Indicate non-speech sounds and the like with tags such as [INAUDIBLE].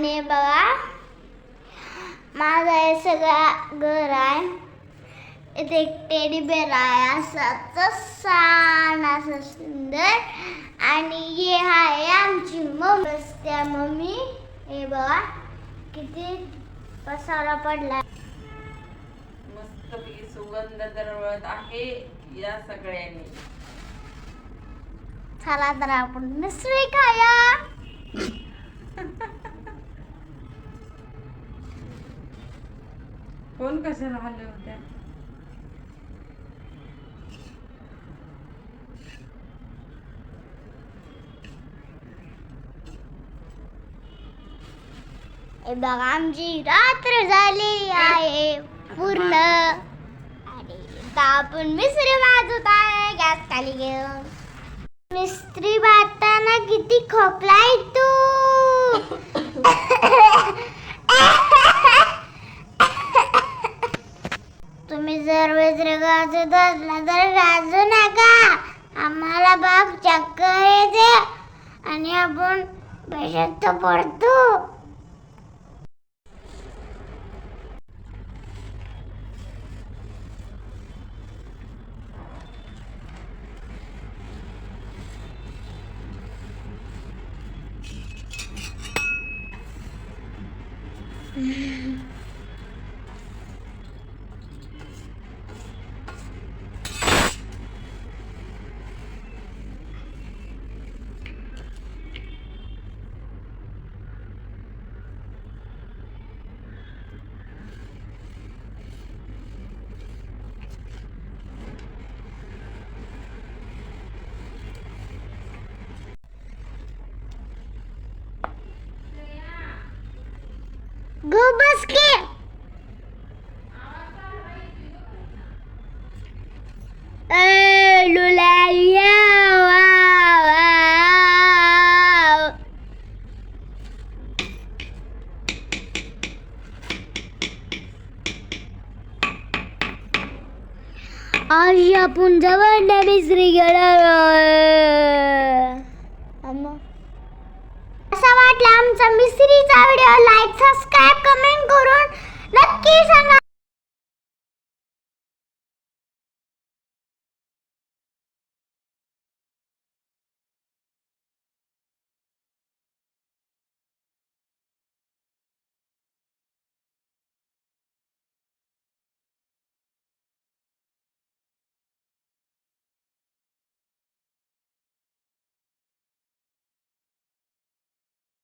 आणि बघा माझं हे सगळं घर आहे. इथे एक टेडी बेर आहे असा तसान असं सुंदर. आणि हे आहे आमची मम्मी. त्या मम्मी हे बघा किती पसारा पडला. मस्त सुगंध दरवळत आहे या सगळ्यांनी. चला तर आपण मिसळी खाया [LAUGHS] कोण कशाला हल्ले होत्या बघ आमची रात्र झालेली आहे पूर्ण. आणि आता आपण मिसरी भाजत आहे गॅस खाली घेऊन. मिस्त्री भाजताना किती खोकला तू. मिसरी गाजत असला तर नका. आम्हाला बाग चक्कर येते. आणि आपण पैशात पडतो. गो [LAUGHS] बस के. आज आपण जवळ मिसरी गेलो असा वाटला आमचा मिसरीचा व्हिडिओ लाईक